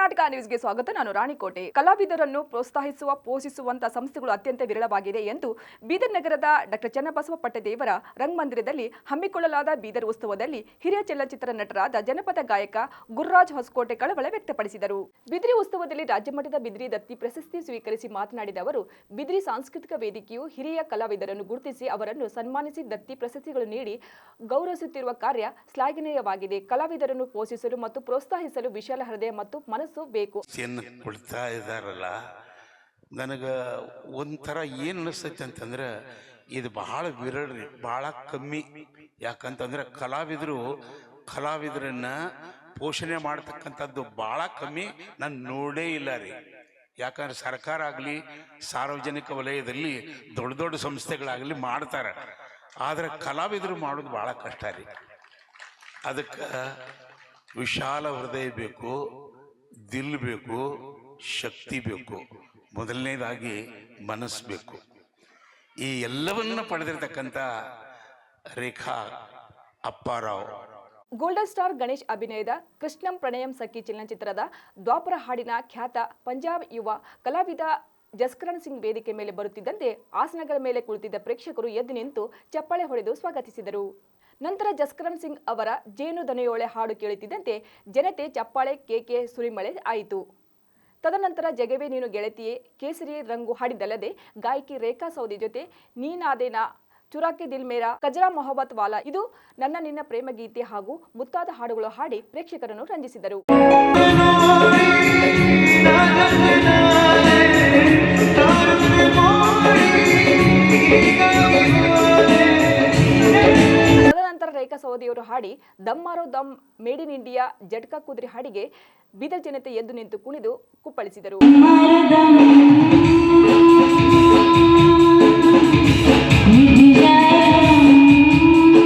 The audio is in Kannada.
ಕರ್ನಾಟಕ ನ್ಯೂಸ್ಗೆ ಸ್ವಾಗತ. ನಾನು ರಾಣಿಕೋಟೆ. ಕಲಾವಿದರನ್ನು ಪ್ರೋತ್ಸಾಹಿಸುವ ಪೋಷಿಸುವಂತಹ ಸಂಸ್ಥೆಗಳು ಅತ್ಯಂತ ವಿರಳವಾಗಿದೆ ಎಂದು ಬೀದರ್ ನಗರದ ಡಾಕ್ಟರ್ ಚನ್ನಬಸವ ಪಟ್ಟದೇವರ ರಂಗಮಂದಿರದಲ್ಲಿ ಹಮ್ಮಿಕೊಳ್ಳಲಾದ ಬೀದರ್ ಉತ್ಸವದಲ್ಲಿ ಹಿರಿಯ ಚಲನಚಿತ್ರ ನಟರಾದ ಜನಪದ ಗಾಯಕ ಗುರುರಾಜ್ ಹೊಸಕೋಟೆ ಕಳವಳ ವ್ಯಕ್ತಪಡಿಸಿದರು. ಬಿದಿರಿ ಉತ್ಸವದಲ್ಲಿ ರಾಜ್ಯಮಟ್ಟದ ಬಿದಿರಿ ದತ್ತಿ ಪ್ರಶಸ್ತಿ ಸ್ವೀಕರಿಸಿ ಮಾತನಾಡಿದ ಅವರು, ಬಿದಿರಿ ಸಾಂಸ್ಕೃತಿಕ ವೇದಿಕೆಯು ಹಿರಿಯ ಕಲಾವಿದರನ್ನು ಗುರುತಿಸಿ ಅವರನ್ನು ಸನ್ಮಾನಿಸಿ ದತ್ತಿ ಪ್ರಶಸ್ತಿಗಳು ನೀಡಿ ಗೌರವಿಸುತ್ತಿರುವ ಕಾರ್ಯ ಶ್ಲಾಘನೀಯವಾಗಿದೆ. ಕಲಾವಿದರನ್ನು ಪೋಷಿಸಲು ಮತ್ತು ಪ್ರೋತ್ಸಾಹಿಸಲು ವಿಶಾಲ ಹೃದಯ ಮತ್ತು ಮನಸ್ಸು ಬೇಕು. ಏನು ಕೊಡ್ತಾ ಇದ್ದಾರಲ್ಲ, ನನಗೆ ಒಂಥರ ಏನು ಅನಿಸ್ತೈತೆ ಅಂತಂದ್ರೆ, ಇದು ಬಹಳ ರೀ, ಬಹಳ ಕಮ್ಮಿ. ಯಾಕಂತಂದ್ರೆ ಕಲಾವಿದರು, ಕಲಾವಿದರನ್ನ ಪೋಷಣೆ ಮಾಡ್ತಕ್ಕಂಥದ್ದು ಬಹಳ ಕಮ್ಮಿ, ನಾನು ನೋಡೇ ಇಲ್ಲ ರೀ. ಯಾಕಂದ್ರೆ ಸರ್ಕಾರ ಆಗಲಿ, ಸಾರ್ವಜನಿಕ ವಲಯದಲ್ಲಿ ದೊಡ್ಡ ದೊಡ್ಡ ಸಂಸ್ಥೆಗಳಾಗಲಿ ಮಾಡ್ತಾರೆ. ಆದರೆ ಕಲಾವಿದರು ಮಾಡೋದು ಭಾಳ ಕಷ್ಟ ರೀ. ಅದಕ್ಕೆ ವಿಶಾಲ ಹೃದಯ ಬೇಕು. ದಿಲ್ ಬೇಕು, ಶಕ್ತಿ ಬೇಕು. ಮೊದಲನೇದಾಗಿ ಮನಸ್ಸು ಬೇಕು. ಈ ಎಲ್ಲವನ್ನ ಪಡೆದಿರತಕ್ಕಂಥ ರೇಖಾ ಅಪ್ಪಾರಾವ್. ಗೋಲ್ಡನ್ ಸ್ಟಾರ್ ಗಣೇಶ್ ಅಭಿನಯದ ಕೃಷ್ಣಂ ಪ್ರಣಯಂ ಸಖಿ ಚಲನಚಿತ್ರದ ದ್ವಾಪರ ಹಾಡಿನ ಖ್ಯಾತ ಪಂಜಾಬ್ ಯುವ ಕಲಾವಿದ ಜಸ್ಕರಣ್ ಸಿಂಗ್ ವೇದಿಕೆ ಮೇಲೆ ಬರುತ್ತಿದ್ದಂತೆ ಆಸನಗಳ ಮೇಲೆ ಕುಳಿತಿದ್ದ ಪ್ರೇಕ್ಷಕರು ಎದ್ದು ನಿಂತು ಚಪ್ಪಾಳೆ ಹೊಡೆದು ಸ್ವಾಗತಿಸಿದರು. ನಂತರ ಜಸ್ಕರಣ್ ಸಿಂಗ್ ಅವರ ಜೇನು ದನೆಯೋಳೆ ಹಾಡು ಕೇಳುತ್ತಿದ್ದಂತೆ ಜನತೆ ಚಪ್ಪಾಳೆ ಕೇಕೆ ಸುರಿಮಳೆ ಆಯಿತು. ತದನಂತರ ಜಗವೇ ನೀನು ಗೆಳತಿಯೇ, ಕೇಸರಿ ರಂಗು ಹಾಡಿದ್ದಲ್ಲದೆ ಗಾಯಕಿ ರೇಖಾ ಸೌದಿ ಜೊತೆ ನೀನಾದೇನಾ, ಚುರಾಕೆ ದಿಲ್ ಮೇರಾ, ಕಜರಾ ಮೊಹಬ್ಬತ್ ವಾಲಾ, ಇದು ನನ್ನ ನಿನ್ನ ಪ್ರೇಮ ಗೀತೆ ಹಾಗೂ ಮುತ್ತಾದ ಹಾಡುಗಳು ಹಾಡಿ ಪ್ರೇಕ್ಷಕರನ್ನು ರಂಜಿಸಿದರು. ಸೌದಿಯವರು ಹಾಡಿ Dammaro Dum, made in India, Jatka Kudure ಹಾಡಿಗೆ ಬೀದರ್ ಜನತೆ ಎದ್ದು ನಿಂತು ಕುಣಿದು ಕುಪ್ಪಳಿಸಿದರು.